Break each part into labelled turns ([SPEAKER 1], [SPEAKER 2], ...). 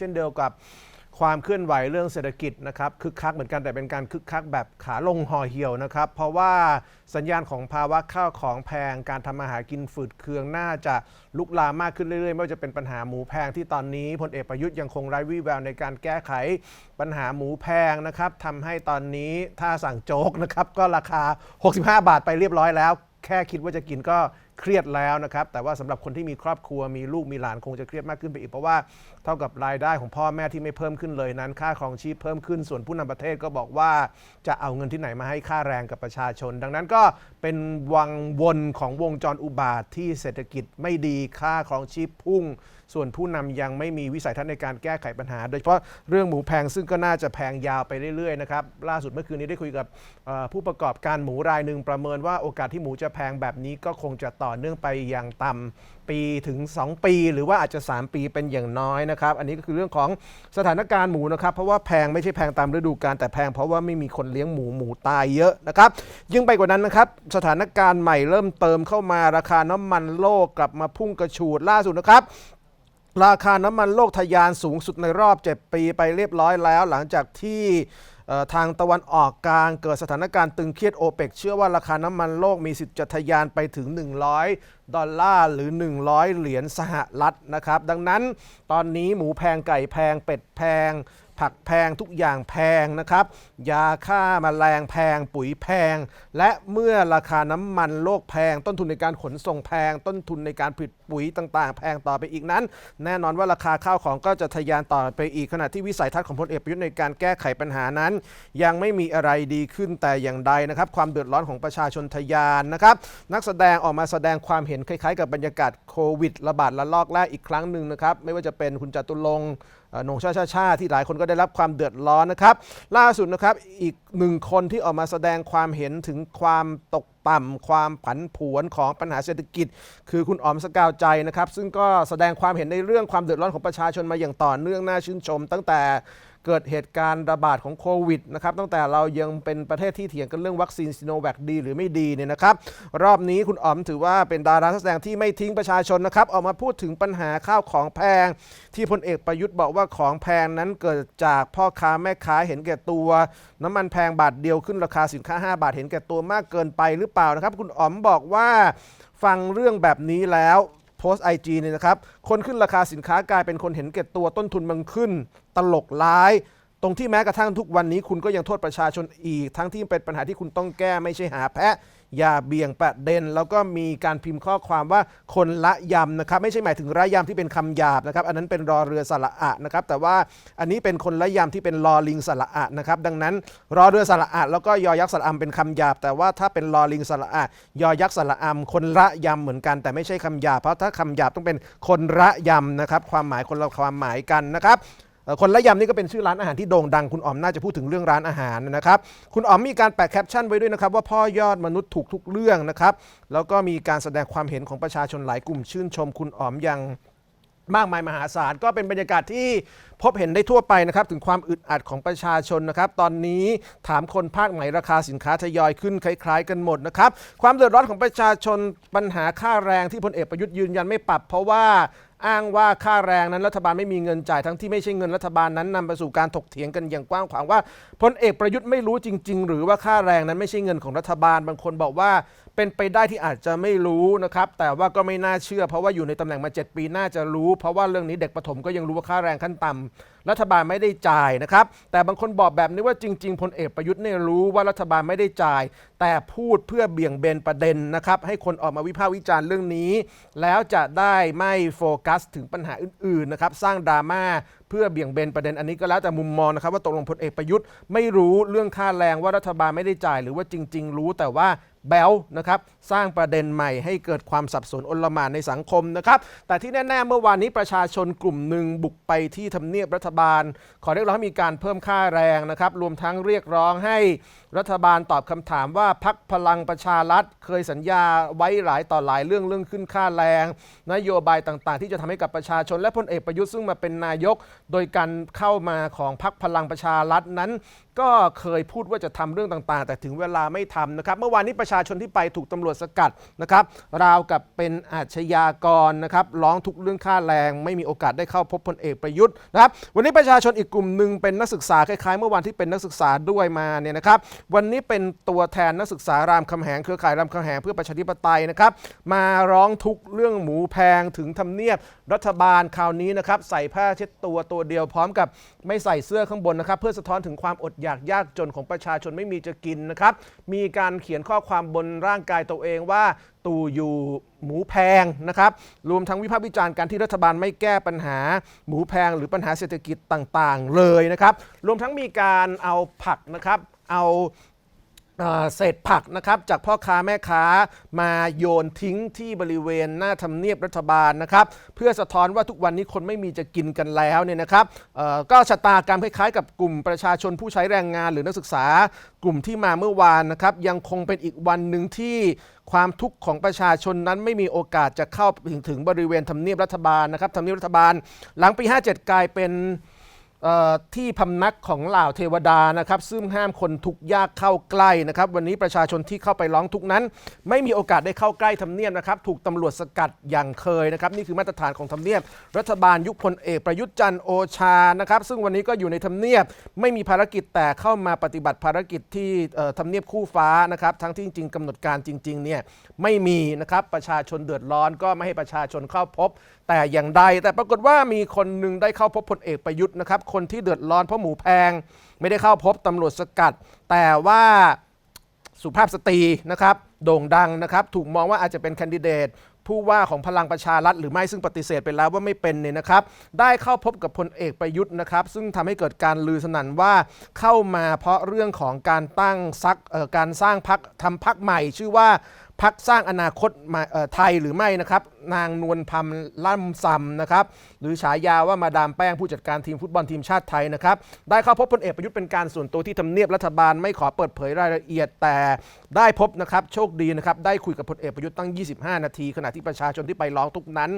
[SPEAKER 1] เช่นเดียวกับความเคลื่อนไหวเรื่องเศรษฐกิจนะครับคึกคักเหมือนกันแต่เป็นการคึกคักแบบขาลงห่อเหี่ยวนะครับ เพราะว่าสัญญาณของภาวะข้าวของแพง การทำมาหากินฝืดเคืองน่าจะลุกลามมากขึ้นเรื่อยๆ ไม่ว่าจะเป็นปัญหาหมูแพงที่ตอนนี้พลเอกประยุทธ์ยังคงไร้วี่แววในการแก้ไขปัญหาหมูแพงนะครับทำให้ตอนนี้ถ้าสั่งโจ๊กนะครับก็ราคา 65 บาทไปเรียบร้อยแล้ว แค่คิดว่าจะกินก็เครียดแล้วนะครับ แต่ว่าสำหรับคนที่มีครอบครัวมีลูกมีหลานคงจะเครียดมากขึ้นไปอีก เพราะว่าเท่ากับรายได้ของพ่อแม่ที่ไม่เพิ่มขึ้นเลยนั้น ค่าครองชีพเพิ่มขึ้นส่วนผู้นำประเทศก็บอกว่าจะเอาเงินที่ไหนมาให้ค่าแรงกับประชาชน ดังนั้นก็เป็นวังวนของวงจรอุบาทที่เศรษฐกิจไม่ดีค่าครองชีพพุ่ง ส่วนผู้นำยังไม่มีวิสัยทัศน์ในการแก้ไขปัญหา โดยเฉพาะเรื่องหมูแพงซึ่งก็น่าจะแพงยาวไปเรื่อยๆนะครับล่าสุดเมื่อคืนนี้ได้คุยกับผู้ประกอบการหมูรายหนึ่งประเมินว่าโอกาสที่หมูจะแพงแบบนี้ก็คงจะต่อเนื่องไปอย่างต่ำ ปีถึง 2 ปี หรือว่าอาจจะ 3 ปีเป็นอย่างน้อยนะครับ อันนี้ก็คือเรื่องของสถานการณ์หมูนะครับ เพราะว่าแพงไม่ใช่แพงตามฤดูกาลแต่แพงเพราะว่าไม่มีคนเลี้ยงหมูหมูตายเยอะนะครับ ยิ่งไปกว่านั้นนะครับ สถานการณ์ใหม่เริ่มเติมเข้ามาราคาน้ำมันโลกกลับมาพุ่งกระฉูดล่าสุดนะครับราคาน้ำมันโลกทะยานสูงสุดในรอบ 7 ปีไปเรียบร้อยแล้ว หลังจากที่ ทางตะวันออกกลางเกิดสถานการณ์ตึงเครียดโอเปกเชื่อว่าราคาน้ำมันโลกมีสิทธิ์จะทะยานไปถึง 100 ดอลลาร์หรือ 100 เหรียญสหรัฐนะครับ ดังนั้นตอนนี้หมูแพงไก่แพงเป็ดแพง ผักแพงทุกอย่างแพงนะครับ ยาฆ่ามาแมลงแพงปุ๋ยแพง และเมื่อราคาน้ำมันโลกแพง ต้นทุนในการขนส่งแพง ต้นทุนในการผลิต ปุ๋ยต่างๆ แพงต่อไปอีกนั้น แน่นอนว่าราคาข้าวของก็จะทะยานต่อไปอีกขณะที่วิสัยทัศน์ของพลเอกประยุทธ์ในการแก้ไขปัญหานั้น ยังไม่มีอะไรดีขึ้นแต่อย่างใดนะครับ ความเดือดร้อนของประชาชนทะยานนะครับ นักแสดงออกมาแสดงความเห็นคล้ายๆ กับบรรยากาศโควิดระบาดระลอกแรกอีกครั้งหนึ่งนะครับไม่ว่าจะเป็นคุณจตุรงค์หนงชาชาชาที่หลายคนก็ได้รับความเดือดร้อนนะครับ ล่าสุดนะครับอีกหนึ่งคนที่ออกมาแสดงความเห็นถึงความตกต่ำความผันผวนของปัญหาเศรษฐกิจ คือคุณออมสกาวใจนะครับ ซึ่งก็แสดงความเห็นในเรื่องความเดือดร้อนของประชาชนมาอย่างต่อเนื่องน่าชื่นชม ตั้งแต่ เกิดเหตุการณ์ระบาดของโควิดนะครับตั้งแต่เรายังเป็นประเทศที่เถียงกันเรื่องวัคซีนซิโนแวคดีหรือไม่ดีเนี่ยนะครับรอบนี้คุณอ๋อมถือว่าเป็นดารานแสดงที่ไม่ทิ้งประชาชนนะครับออกมาพูดถึงปัญหาข้าวของแพง ที่พลเอกประยุทธ์บอกว่าของแพงนั้นเกิดจากพ่อค้าแม่ค้าเห็นแก่ตัว น้ำมันแพงบาทเดียวขึ้นราคาสินค้า 5 บาทเห็นแก่ตัวมากเกินไปหรือเปล่านะครับ คุณอ๋อมบอกว่าฟังเรื่องแบบนี้แล้ว โพสต์ไอจีเนี่ยนะครับ คนขึ้นราคาสินค้ากลายเป็นคนเห็นแก่ตัวต้นทุนมันขึ้น ตลกร้าย ตรงที่แม้กระทั่งทุกวันนี้คุณก็ยังโทษประชาชนอีก ทั้งที่เป็นปัญหาที่คุณต้องแก้ไม่ใช่หาแพะ อย่าเบี่ยงประเด็น แล้วก็มีการพิมพ์ข้อความว่าคนละยำนะครับ ไม่ใช่หมายถึงระยำที่เป็นคำหยาบนะครับ อันนั้นเป็นรอเรือสระอะนะครับ แต่ว่าอันนี้เป็นคนละยำที่เป็นรอลิงสระอะนะครับ ดังนั้นรอเรือสระอะแล้วก็ยอยักษ์สระอำเป็นคำหยาบ แต่ว่าถ้าเป็นรอลิงสระอะยอยักษ์สระอำคนละยำเหมือนกัน แต่ไม่ใช่คำหยาบเพราะถ้าคำหยาบต้องเป็นคนละยำนะครับ ความหมายคนละความหมายกันนะครับ คนละยำนี่ก็เป็นชื่อร้านอาหารที่โด่งดังคุณอ๋อมน่าจะพูดถึงเรื่องร้านอาหารนะครับ คุณอ๋อมมีการแปะแคปชั่นไว้ด้วยนะครับว่าพ่อยอดมนุษย์ถูกทุกเรื่องนะครับ แล้วก็มีการแสดงความเห็นของประชาชนหลายกลุ่มชื่นชม คุณอ๋อมอย่างมากมายมหาศาลก็เป็นบรรยากาศที่พบเห็นได้ทั่วไปนะครับ ถึงความอึดอัดของประชาชนนะครับ ตอนนี้ถามคนภาคไหนราคาสินค้าทยอยขึ้นคล้ายๆ กันหมดนะครับ ความเดือดร้อนของประชาชนปัญหาค่าแรงที่พลเอกประยุทธ์ยืนยันไม่ปรับ เพราะว่า อ้างว่าค่าแรงนั้นรัฐบาลไม่มีเงินจ่ายทั้งที่ไม่ใช่เงินรัฐบาลนั้นนำไปสู่การถกเถียงกันอย่างกว้างขวางว่าพลเอกประยุทธ์ไม่รู้จริง ๆ หรือว่าค่าแรงนั้นไม่ใช่เงินของรัฐบาลบางคนบอกว่าเป็นไปได้ที่อาจจะไม่รู้นะครับ แต่ว่าก็ไม่น่าเชื่อ เพราะว่าอยู่ในตำแหน่งมา 7 ปีน่าจะรู้ เพราะว่าเรื่องนี้เด็กประถมก็ยังรู้ว่าค่าแรงขั้นต่ำรัฐบาลไม่ได้จ่ายนะครับ แต่บางคนบอกแบบนี้ว่าจริง ๆพลเอกประยุทธ์เนี่ยรู้ว่ารัฐบาลไม่ได้จ่าย แต่พูดเพื่อเบี่ยงเบนประเด็นนะครับ ให้คนออกมาวิพากษ์วิจารณ์เรื่องนี้ แล้วจะได้ไม่โฟกัสถึงปัญหาอื่นๆนะครับสร้างดราม่า เพื่อเบี่ยงเบนประเด็นอันนี้ก็แล้วแต่มุมมองนะครับว่าตกลงพลเอกประยุทธ์ไม่รู้เรื่องค่าแรงว่ารัฐบาลไม่ได้จ่าย หรือว่าจริง ๆ รู้แต่ว่าแบลนะครับสร้างประเด็นใหม่ให้เกิดความสับสนอนลหมานในสังคมนะครับ แต่ที่แน่ ๆ เมื่อวานนี้ประชาชนกลุ่มหนึ่งบุกไปที่ทำเนียบรัฐบาล ขอเรียกร้องให้มีการเพิ่มค่าแรงนะครับรวมทั้งเรียกร้องให้รัฐบาลตอบคำถามว่าพักพลังประชารัฐ เคยสัญญาไว้หลายต่อหลายเรื่องเรื่องขึ้นค่าแรง นโยบายต่างๆ ที่จะทำให้กับประชาชนและพลเอกประยุทธ์ซึ่งมาเป็นนายก โดยการเข้ามาของพักพลังประชารัฐนั้น ก็เคยพูดว่าจะทำเรื่องต่างๆ แต่ถึงเวลาไม่ทำนะครับ เมื่อวานนี้ประชาชนที่ไปถูกตำรวจสกัดนะครับ ราวกับเป็นอาชญากรนะครับ ร้องทุกข์เรื่องค่าแรง ไม่มีโอกาสได้เข้าพบพลเอกประยุทธ์นะครับ วันนี้ประชาชนอีกกลุ่มหนึ่งเป็นนักศึกษาคล้ายๆ เมื่อวันที่เป็นนักศึกษาด้วยมาเนี่ยนะครับ วันนี้เป็นตัวแทนนักศึกษารามคำแหงเครือข่ายรามคำแหงเพื่อประชาธิปไตยนะครับ มาร้องทุกข์เรื่องหมูแพงถึงทำเนียบรัฐบาลคราวนี้นะครับ ใส่ผ้าเช็ดตัวตัวเดียวพร้อมกับไม่ใส่เสื้อข้างบนนะครับ เพื่อสะท้อนถึงความอดอยากยากจนของประชาชนไม่มีจะกินนะครับ มีการเขียนข้อความบนร่างกายตัวเองว่าตู่อยู่หมูแพงนะครับ รวมทั้งวิพากษ์วิจารณ์การที่รัฐบาลไม่แก้ปัญหาหมูแพงหรือปัญหาเศรษฐกิจต่างๆ เลยนะครับ รวมทั้งมีการเอาผักนะครับ เอา เศษผักนะครับจากพ่อค้าแม่ค้ามาโยนทิ้งที่บริเวณหน้าทำเนียบรัฐบาลนะครับเพื่อสะท้อนว่าทุกวันนี้คนไม่มีจะกินกันแล้วเนี่ยนะครับก็ชะตากรรมคล้ายๆ กับกลุ่มประชาชนผู้ใช้แรงงานหรือนักศึกษากลุ่มที่มาเมื่อวานนะครับยังคงเป็นอีกวันหนึ่งที่ความทุกข์ของประชาชนนั้นไม่มีโอกาสจะเข้าถึงถึงบริเวณทำเนียบรัฐบาลนะครับทำเนียบรัฐบาล หลังปี 57 กลายเป็น ที่พำนักของเหล่าเทวดานะครับ ซึ่งห้ามคนทุกยากเข้าใกล้นะครับ วันนี้ประชาชนที่เข้าไปร้องทุกนั้น ไม่มีโอกาสได้เข้าใกล้ทำเนียบนะครับ ถูกตำรวจสกัดอย่างเคยนะครับนี่คือมาตรฐานของทำเนียบ รัฐบาลยุคพลเอกประยุทธ์จันทร์โอชานะครับ ซึ่งวันนี้ก็อยู่ในทำเนียบ ไม่มีภารกิจแต่เข้ามาปฏิบัติภารกิจที่ทำเนียบคู่ฟ้านะครับ ทั้งที่จริงๆกำหนดการจริงๆเนี่ยไม่มีนะครับประชาชนเดือดร้อนก็ไม่ให้ประชาชนเข้าพบ แต่อย่างใด แต่ปรากฏว่ามีคนหนึ่งได้เข้าพบพลเอกประยุทธ์นะครับ คนที่เดือดร้อนเพราะหมูแพง ไม่ได้เข้าพบตำรวจสกัด แต่ว่าสุภาพสตรีนะครับ โด่งดังนะครับ ถูกมองว่าอาจจะเป็นแคนดิเดตผู้ว่าของพลังประชารัฐหรือไม่ซึ่งปฏิเสธไปแล้วว่าไม่เป็นเนี่ยนะครับ ได้เข้าพบกับพลเอกประยุทธ์นะครับ ซึ่งทำให้เกิดการลือสนั่นว่าเข้ามาเพราะเรื่องของการตั้งซักเอ่อการสร้างพักทำพักใหม่ ชื่อว่า พักสร้างอนาคตม่เอ่อไทยหรือไม่นะครับนางนวลพัมล่ำซำนะครับหรือฉายาว่ามาดามแป้งผู้จัดการทีมฟุตบอลทีมชาติไทยนะครับได้เข้าพบพลเอกประยุทธ์เป็นการส่วนตัวที่ทำเนียบรัฐบาลไม่ขอเปิดเผยรายละเอียดแต่ได้พบนะครับโชคดีนะครับได้คุยกับพลเอกประยุทธ์ตั้ง 25 นาที ขณะที่ประชาชนที่ไปร้องทุกนั้น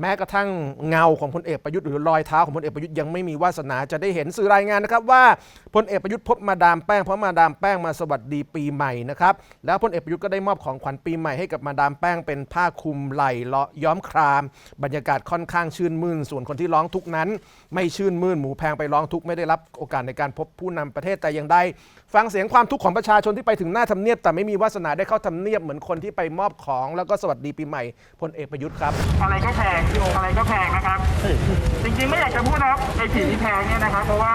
[SPEAKER 1] แม้กระทั่งเงาของพลเอกประยุทธ์หรือรอยเท้าของพลเอกประยุทธ์ยังไม่มีวาสนาจะได้เห็นสื่อรายงานนะครับว่าพลเอกประยุทธ์พบมาดามแป้งเพราะมาดามแป้งมาสวัสดีปีใหม่นะครับแล้วพลเอกประยุทธ์ก็ได้มอบของขวัญปีใหม่ให้กับมาดามแป้งเป็นผ้าคลุมไหล่เลาะย้อมคราม บรรยากาศค่อนข้างชื่นมื่นส่วนคนที่ร้องทุกข์นั้น ไม่ชื่นมื่นหมูแพงไปร้องทุกข์ไม่ได้รับโอกาสในการพบผู้นำประเทศแต่อย่างใดฟังเสียงความทุกข์ของประชาชนที่ไปถึงหน้าทำเนียบ แต่ไม่มีวาสนาได้เข้าทำเนียบเหมือนคนที่ไปมอบของ แล้วก็สวัสดีปีใหม่พลเอกประยุทธ์ครับ
[SPEAKER 2] อะไรก็แพงอะไรก็แพงนะครับ จริงๆไม่อยากจะพูดนะครับไอ้สิ่งที่แพงเนี่ยนะครับ เพราะว่า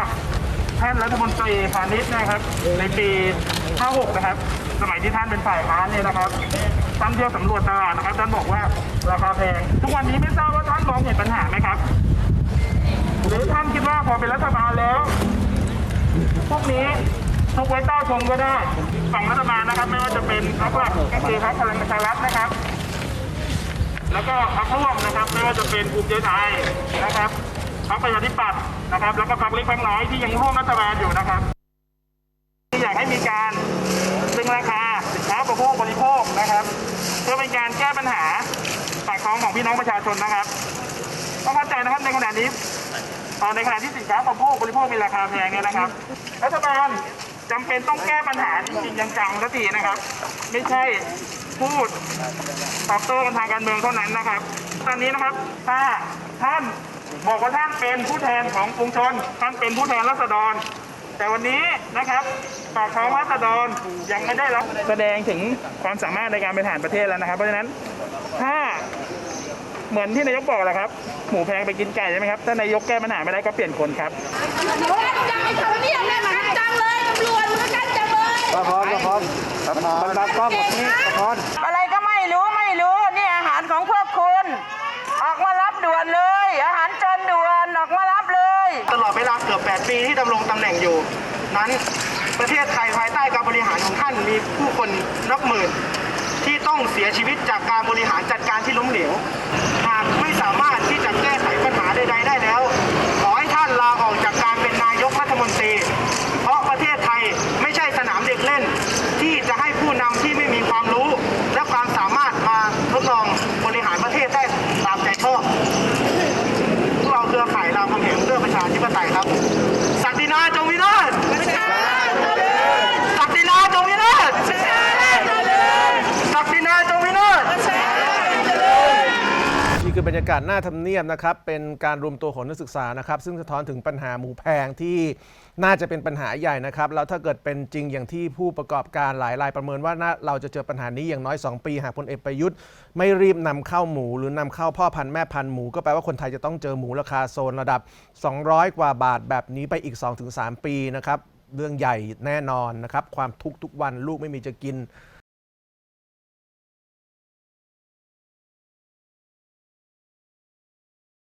[SPEAKER 2] ท่านรัฐมนตรีพาณิชย์นะครับ ในปี 56 นะครับ สมัยที่ท่านเป็นฝ่ายค้านเนี่ยนะครับท่านเที่ยวสำรวจตลาดนะครับท่านบอกว่าราคาแพง ทุกวันนี้ไม่ทราบว่าท่านมองเห็นปัญหาไหมครับ หรือท่านคิดว่าพอเป็นรัฐบาลแล้ว พวกนี้ทุกไว้ใต้ชมก็ได้ฝั่งรัฐบาลนะครับ ไม่ว่าจะเป็นพรรคหลักก็คือพรรคพลังประชารัฐนะครับ แล้วก็พรรคร่วมนะครับไม่ว่าจะเป็นภูมิใจไทยนะครับพรรคประชาธิปัตย์นะครับ แล้วก็พรรคเล็กพรรคน้อยที่ยังร่วมรัฐบาลอยู่นะครับที่อยากให้มีการตึงราคาสินค้าอุปโภคบริโภคนะครับ เพื่อเป็นการแก้ปัญหาปากท้องของพี่น้องประชาชนนะครับ ต้องเข้าใจนะครับในขณะนี้เอ่อในขณะที่สินค้าอุปโภคบริโภคมีราคาแพงเนี่ยนะครับ รัฐบาลจำเป็นต้องแก้ปัญหาจริงๆจังๆสักทีนะครับ ไม่ใช่ พูดตอบโต้กันทางการเมืองเท่านั้นนะครับ ตอนนี้นะครับถ้าท่านบอกว่าท่านเป็นผู้แทนของปวงชน ท่านเป็นผู้แทนรัษฎร แต่วันนี้นะครับปากท้องรัษฎรยังไม่ได้รับแสดงถึงความสามารถในการบริหารประเทศแล้วนะครับ เพราะฉะนั้นถ้าเหมือนที่นายกบอกแหละครับ หมูแพงไปกินไก่ใช่ไหมครับถ้านายกแก้ปัญหาไม่ได้ก็เปลี่ยนคนครับ
[SPEAKER 3] โอ้ยจังไอ้ทำเนียบเนี่ยมันจังเลยตำรวจมัน กันจังเลย
[SPEAKER 4] ละครละครละครบังกล้องแบบนี้ละคร
[SPEAKER 5] อะไรก็ไม่รู้ไม่รู้นี่อาหารของพวกคุณ ออกมารับด่วนเลย อาหารจนด่วนออกมารับเลย
[SPEAKER 4] ตลอดเวลาเกือบ8ปีที่ดำรงตำแหน่งอยู่ นั้นประเทศไทยภายใต้การบริหารของท่านมีผู้คนนับหมื่น ที่ต้องเสียชีวิตจากการบริหารจัดการที่ล้มเหลวหากไม่สามารถที่จะแก้ไขปัญหาใดๆได้แล้ว ขอให้ท่านลาออกจากการเป็นนายกรัฐมนตรี เพราะประเทศไทยไม่ใช่สนามเด็กเล่น ที่จะให้ผู้นำที่ไม่มีความรู้ และความสามารถมาทดลองบริหารประเทศได้ตามใจชอบ พวกเราเครือข่ายรามคำแหงเพื่อประชาธิปไตยครับ ศักดินาจงวินาศศักดินาจงวินาศ
[SPEAKER 1] คือบรรยากาศหน้าทำเนียบนะครับ เป็นการรวมตัวของนักศึกษานะครับ ซึ่งสะท้อนถึงปัญหาหมูแพงที่น่าจะเป็นปัญหาใหญ่นะครับ แล้วถ้าเกิดเป็นจริงอย่างที่ผู้ประกอบการหลายรายประเมินว่าน่าเราจะเจอปัญหานี้อย่างน้อย 2 ปีหากพลเอกประยุทธ์ ไม่รีบนำเข้าหมู หรือนำเข้าพ่อพันธุ์แม่พันธุ์หมู ก็แปลว่าคนไทยจะต้องเจอหมูราคาโซนระดับ 200 กว่าบาทแบบนี้ไปอีก 2-3 ปีนะครับเรื่องใหญ่แน่นอนนะครับความทุกข์ทุกวันลูกไม่มีจะกิน